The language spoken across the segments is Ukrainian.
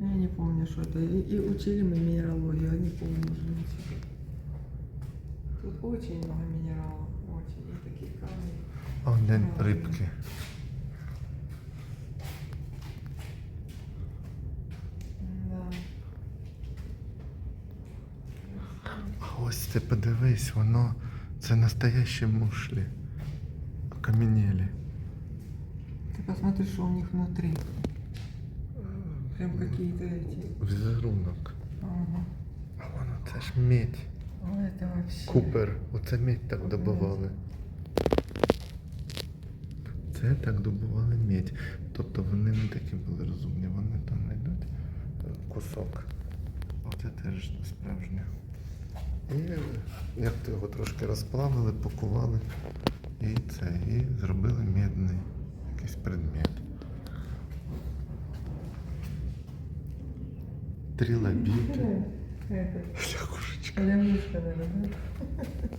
Я не помню, что это. И, и учили мы минералогию, я не помню уже ничего. Тут очень много минералов, очень. И такие камни. А глянь, рибки. Да. А ось ти подивись, воно це настоящі мушлі. Окаменілі. Ты посмотри, что у них внутри. Прям какие-то эти. Візерунок. Ага. А воно це ж медь. А это вообще. Купер. Оце медь так добували. Це так добували медь. Тобто вони не такі були розумні, вони там знайдуть е, кусок. Оце теж справжнє. І як то його трошки розплавили, пакували і це, і зробили медний якийсь предмет. Трилобіти. Это. Лягушечка. Лягушка, наверное,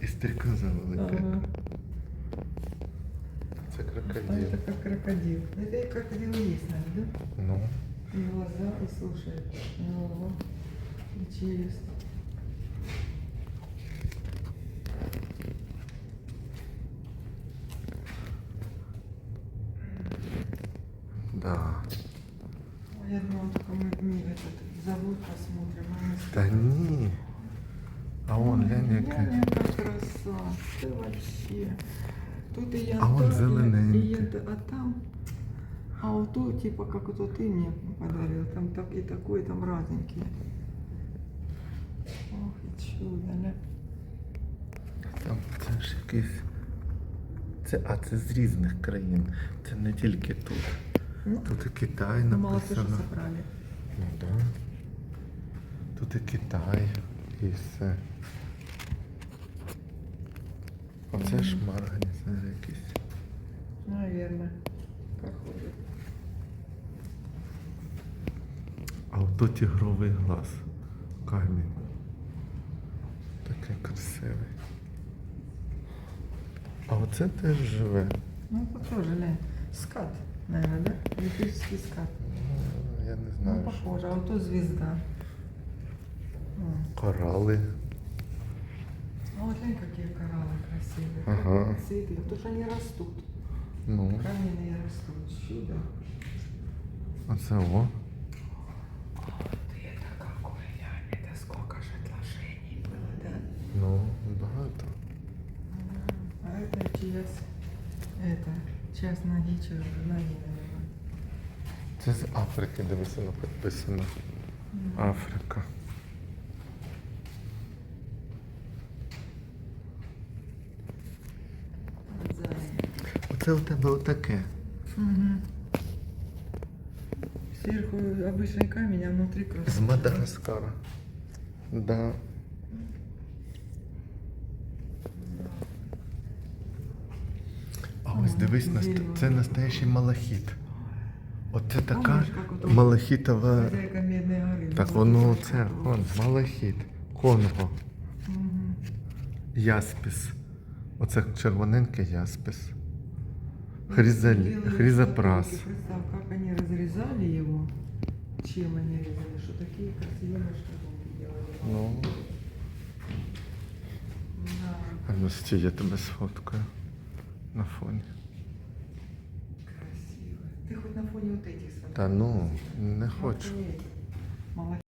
І стрікоза велика. да? Ага. Це А крокодил. это как крокодил. Это и крокодил и есть, наверное, да? Ну, И глаза, и слушай. Ого. И челюсть. завод посмотрим. а мы с- Та ні. А вон, глянь, яке. Глянь, яка краса. Ты вообще. Тут и я. А вон зелененький. И это, а там... А вот тут, типа, как вот ты мне подарил, там так и такой, там разненькие. Ох, и чудо, да? Там це ж якийсь. Це, а це з різних країн. Це не тільки тут. Ну, Тут і Китай ну, мало ты что написано. собрали. Ну і Китай, і все. Оце ж маргані, це якийсь. Наверное. Похоже. А ото тігровий глаз. Камінь. Такий красивий. А оце теж живе. Ну, похоже, глянь. Скат, наверное, да? Электрический скат. Ну, Я не Ну, знаю. що. похоже. А вот тут звезда. М. Корали. А вот глянь, какие кораллы красивые. Ага. Как цветы. Потому что они растут. Ну, Каменные растут. Чудо. оце о. Ты это какой, Лянь, это сколько же отложений было, да? Ну, багато. А это чьясь, это, часть ноги, чьи ноги, наверное. Це з Африки, дивися, воно підписано. Африка. Оце у тебе отаке. Угу. Сверху обычный камень, а внутри З красота. Мадагаскара. Да. А ось Ой, дивись, наст- дерево. це настоящий малахіт. Оце така Помниш, як ото малахітова. Хозяйка Медной горы. Так ну, воно вот це, такое. вон, малахіт, конго, Мгм. яспіс. Оце червоненький яспіс. Хризалі, Делали хризопрас. шкатулки, Представь, как они разрезали его. Чем они резали, что такие красивые шкатулки делали. Ну, Да, а ну стій, я тебе сфоткаю на фоні. красиво. Ты хоть на фоне вот этих смотри. Та ну, не хочу. Охуеть. Молодец.